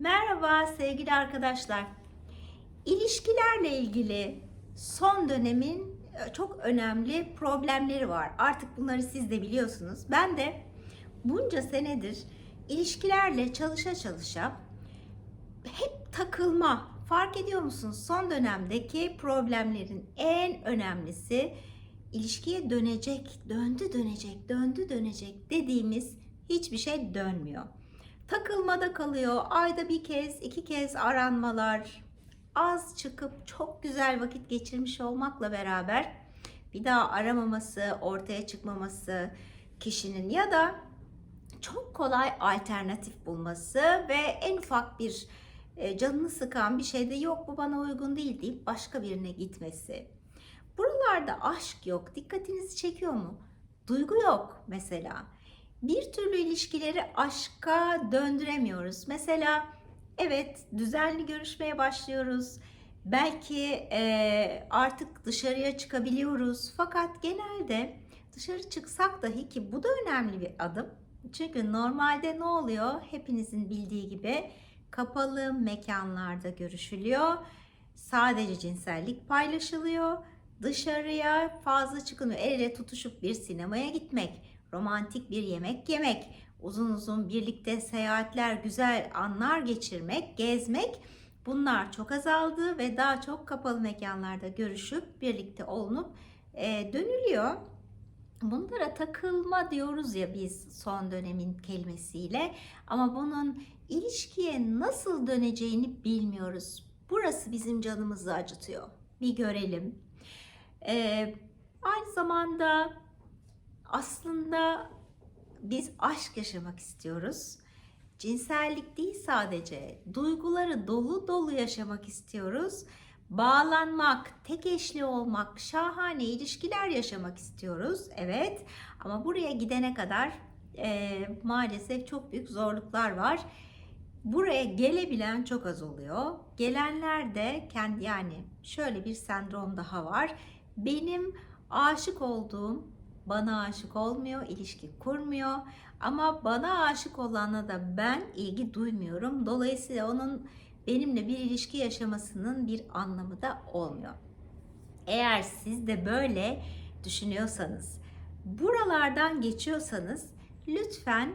Merhaba sevgili arkadaşlar. İlişkilerle ilgili son dönemin e, çok önemli problemleri var. Artık bunları siz de biliyorsunuz. Ben de bunca senedir ilişkilerle çalışa çalışa hep takılma. Fark ediyor musunuz? Son dönemdeki problemlerin en önemlisi ilişkiye dönecek, döndü dönecek, döndü dönecek dediğimiz hiçbir şey dönmüyor. Takılmada kalıyor. Ayda bir kez, iki kez aranmalar. Az çıkıp çok güzel vakit geçirmiş olmakla beraber bir daha aramaması, ortaya çıkmaması kişinin ya da çok kolay alternatif bulması ve en ufak bir e, canını sıkan bir şeyde yok bu bana uygun değil deyip başka birine gitmesi. Buralarda aşk yok. Dikkatinizi çekiyor mu? Duygu yok mesela bir türlü ilişkileri aşka döndüremiyoruz. Mesela evet düzenli görüşmeye başlıyoruz. Belki e, artık dışarıya çıkabiliyoruz. Fakat genelde dışarı çıksak dahi ki bu da önemli bir adım. Çünkü normalde ne oluyor? Hepinizin bildiği gibi kapalı mekanlarda görüşülüyor. Sadece cinsellik paylaşılıyor. Dışarıya fazla çıkılmıyor. El ele tutuşup bir sinemaya gitmek, romantik bir yemek yemek, uzun uzun birlikte seyahatler, güzel anlar geçirmek, gezmek bunlar çok azaldı ve daha çok kapalı mekanlarda görüşüp birlikte olunup e, dönülüyor. Bunlara takılma diyoruz ya biz son dönemin kelimesiyle ama bunun ilişkiye nasıl döneceğini bilmiyoruz. Burası bizim canımızı acıtıyor. Bir görelim. Ee, aynı zamanda aslında biz aşk yaşamak istiyoruz. Cinsellik değil sadece, duyguları dolu dolu yaşamak istiyoruz. Bağlanmak, tek eşli olmak, şahane ilişkiler yaşamak istiyoruz. Evet ama buraya gidene kadar e, maalesef çok büyük zorluklar var. Buraya gelebilen çok az oluyor. Gelenler de kendi yani şöyle bir sendrom daha var. Benim aşık olduğum bana aşık olmuyor, ilişki kurmuyor. Ama bana aşık olana da ben ilgi duymuyorum. Dolayısıyla onun benimle bir ilişki yaşamasının bir anlamı da olmuyor. Eğer siz de böyle düşünüyorsanız, buralardan geçiyorsanız lütfen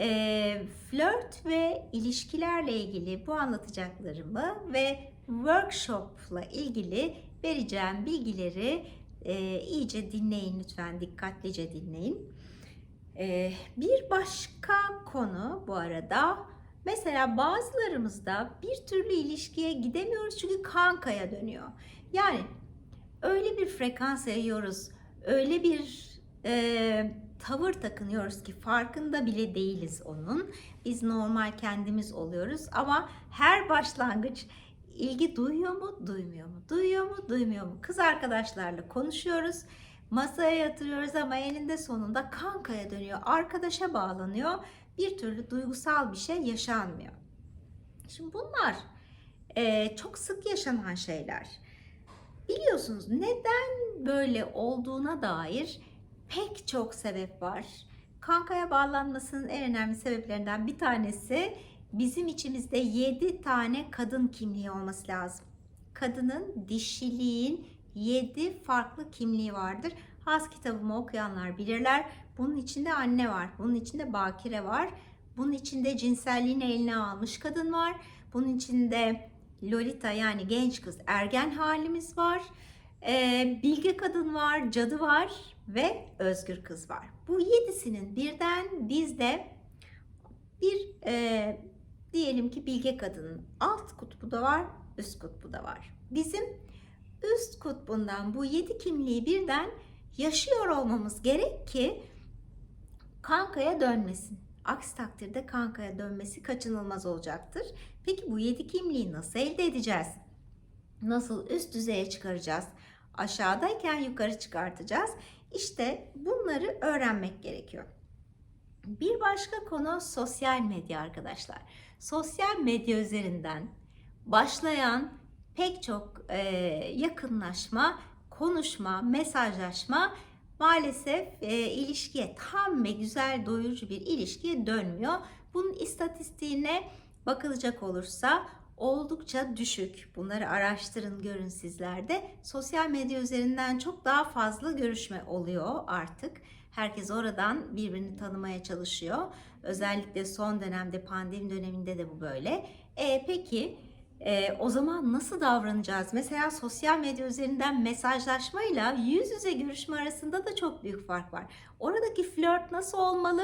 e, flört ve ilişkilerle ilgili bu anlatacaklarımı ve workshopla ilgili vereceğim bilgileri e, iyice dinleyin lütfen, dikkatlice dinleyin. E, bir başka konu bu arada, mesela bazılarımızda bir türlü ilişkiye gidemiyoruz çünkü kankaya dönüyor. Yani öyle bir frekans yayıyoruz, öyle bir e, tavır takınıyoruz ki farkında bile değiliz onun. Biz normal kendimiz oluyoruz ama her başlangıç ilgi duyuyor mu, duymuyor mu? Duyuyor mu, duymuyor mu? Kız arkadaşlarla konuşuyoruz. Masaya yatırıyoruz ama eninde sonunda kankaya dönüyor. Arkadaşa bağlanıyor. Bir türlü duygusal bir şey yaşanmıyor. Şimdi bunlar e, çok sık yaşanan şeyler. Biliyorsunuz neden böyle olduğuna dair pek çok sebep var. Kankaya bağlanmasının en önemli sebeplerinden bir tanesi bizim içimizde 7 tane kadın kimliği olması lazım. Kadının, dişiliğin 7 farklı kimliği vardır. Has kitabımı okuyanlar bilirler. Bunun içinde anne var, bunun içinde bakire var, bunun içinde cinselliğini eline almış kadın var, bunun içinde Lolita yani genç kız, ergen halimiz var, ee, bilge kadın var, cadı var ve özgür kız var. Bu yedisinin birden bizde bir e, diyelim ki bilge kadının alt kutbu da var, üst kutbu da var. Bizim üst kutbundan bu yedi kimliği birden yaşıyor olmamız gerek ki kankaya dönmesin. Aksi takdirde kankaya dönmesi kaçınılmaz olacaktır. Peki bu yedi kimliği nasıl elde edeceğiz? Nasıl üst düzeye çıkaracağız? Aşağıdayken yukarı çıkartacağız. İşte bunları öğrenmek gerekiyor. Bir başka konu sosyal medya arkadaşlar. Sosyal medya üzerinden başlayan pek çok e, yakınlaşma, konuşma, mesajlaşma maalesef e, ilişkiye tam ve güzel doyurucu bir ilişkiye dönmüyor. Bunun istatistiğine bakılacak olursa oldukça düşük. Bunları araştırın görün sizler de. Sosyal medya üzerinden çok daha fazla görüşme oluyor artık. Herkes oradan birbirini tanımaya çalışıyor. Özellikle son dönemde pandemi döneminde de bu böyle. E, peki e, o zaman nasıl davranacağız? Mesela sosyal medya üzerinden mesajlaşmayla yüz yüze görüşme arasında da çok büyük fark var. Oradaki flört nasıl olmalı?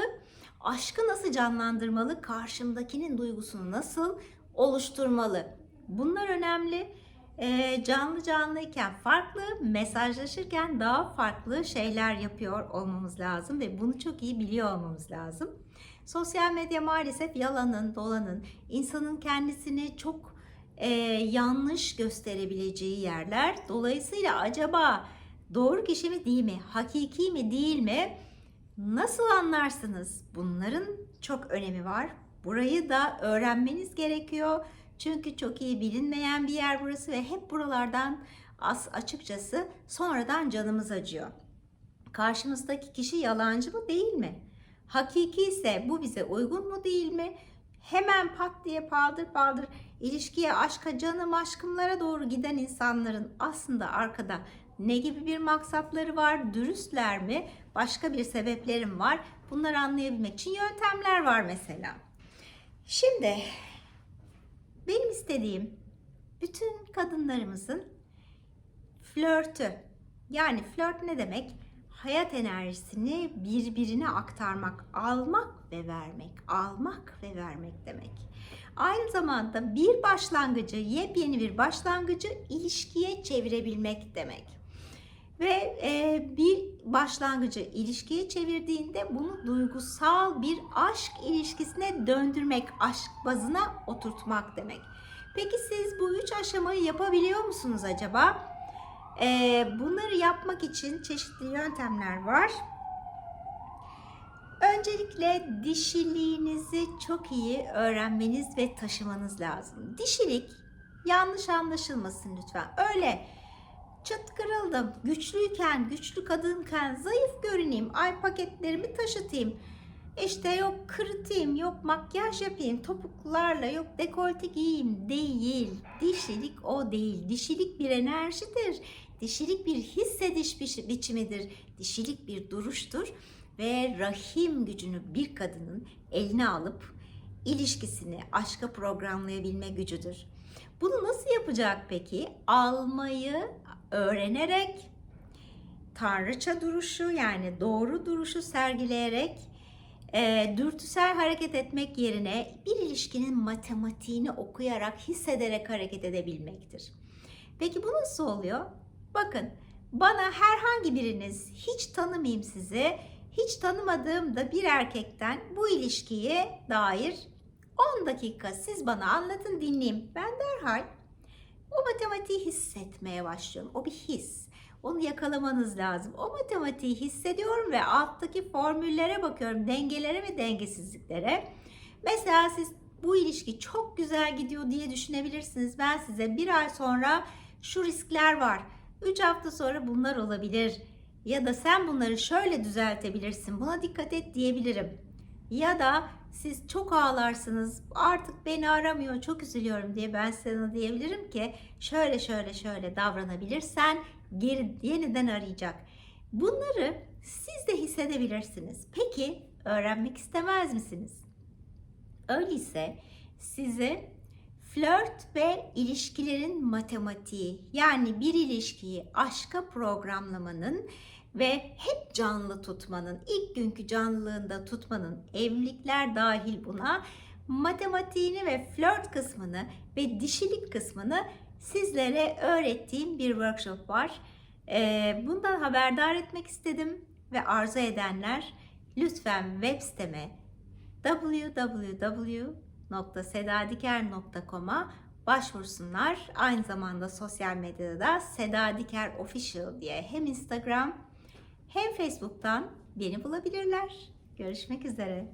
Aşkı nasıl canlandırmalı? Karşımdakinin duygusunu nasıl oluşturmalı? Bunlar önemli. E, canlı canlıyken farklı, mesajlaşırken daha farklı şeyler yapıyor olmamız lazım ve bunu çok iyi biliyor olmamız lazım. Sosyal medya maalesef yalanın, dolanın, insanın kendisini çok e, yanlış gösterebileceği yerler. Dolayısıyla acaba doğru kişi mi değil mi, hakiki mi değil mi nasıl anlarsınız? Bunların çok önemi var. Burayı da öğrenmeniz gerekiyor. Çünkü çok iyi bilinmeyen bir yer burası ve hep buralardan az açıkçası sonradan canımız acıyor. Karşımızdaki kişi yalancı mı değil mi? Hakiki ise bu bize uygun mu değil mi? Hemen pat diye paldır paldır ilişkiye, aşka, canım aşkımlara doğru giden insanların aslında arkada ne gibi bir maksatları var? Dürüstler mi? Başka bir sebeplerim var? Bunları anlayabilmek için yöntemler var mesela. Şimdi benim istediğim bütün kadınlarımızın flörtü. Yani flört ne demek? Hayat enerjisini birbirine aktarmak, almak ve vermek, almak ve vermek demek. Aynı zamanda bir başlangıcı, yepyeni bir başlangıcı ilişkiye çevirebilmek demek. Ve e, bir başlangıcı ilişkiye çevirdiğinde bunu duygusal bir aşk ilişkisine döndürmek, aşk bazına oturtmak demek. Peki siz bu üç aşamayı yapabiliyor musunuz acaba? E, bunları yapmak için çeşitli yöntemler var. Öncelikle dişiliğinizi çok iyi öğrenmeniz ve taşımanız lazım. Dişilik yanlış anlaşılmasın lütfen. Öyle çıt kırıldım, güçlüyken, güçlü kadınken zayıf görüneyim, ay paketlerimi taşıtayım. İşte yok kırıtayım, yok makyaj yapayım, topuklarla yok dekolte giyeyim değil. Dişilik o değil. Dişilik bir enerjidir. Dişilik bir hissediş bi- biçimidir. Dişilik bir duruştur ve rahim gücünü bir kadının eline alıp ilişkisini aşka programlayabilme gücüdür. Bunu nasıl yapacak peki? Almayı öğrenerek, tanrıça duruşu yani doğru duruşu sergileyerek, e, dürtüsel hareket etmek yerine bir ilişkinin matematiğini okuyarak, hissederek hareket edebilmektir. Peki bu nasıl oluyor? Bakın bana herhangi biriniz hiç tanımayayım sizi, hiç tanımadığımda bir erkekten bu ilişkiye dair 10 dakika siz bana anlatın dinleyeyim. Ben derhal o matematiği hissetmeye başlıyorum. O bir his. Onu yakalamanız lazım. O matematiği hissediyorum ve alttaki formüllere bakıyorum. Dengelere ve dengesizliklere. Mesela siz bu ilişki çok güzel gidiyor diye düşünebilirsiniz. Ben size bir ay sonra şu riskler var. 3 hafta sonra bunlar olabilir. Ya da sen bunları şöyle düzeltebilirsin. Buna dikkat et diyebilirim. Ya da siz çok ağlarsınız artık beni aramıyor çok üzülüyorum diye ben sana diyebilirim ki şöyle şöyle şöyle davranabilirsen geri yeniden arayacak. Bunları siz de hissedebilirsiniz. Peki öğrenmek istemez misiniz? Öyleyse size flört ve ilişkilerin matematiği yani bir ilişkiyi aşka programlamanın ve hep canlı tutmanın, ilk günkü canlılığında tutmanın, evlilikler dahil buna matematiğini ve flört kısmını ve dişilik kısmını sizlere öğrettiğim bir workshop var. Ee, bundan haberdar etmek istedim ve arzu edenler lütfen web siteme www.sedadiker.com'a başvursunlar. Aynı zamanda sosyal medyada da Seda Diker Official diye hem Instagram hem Facebook'tan beni bulabilirler. Görüşmek üzere.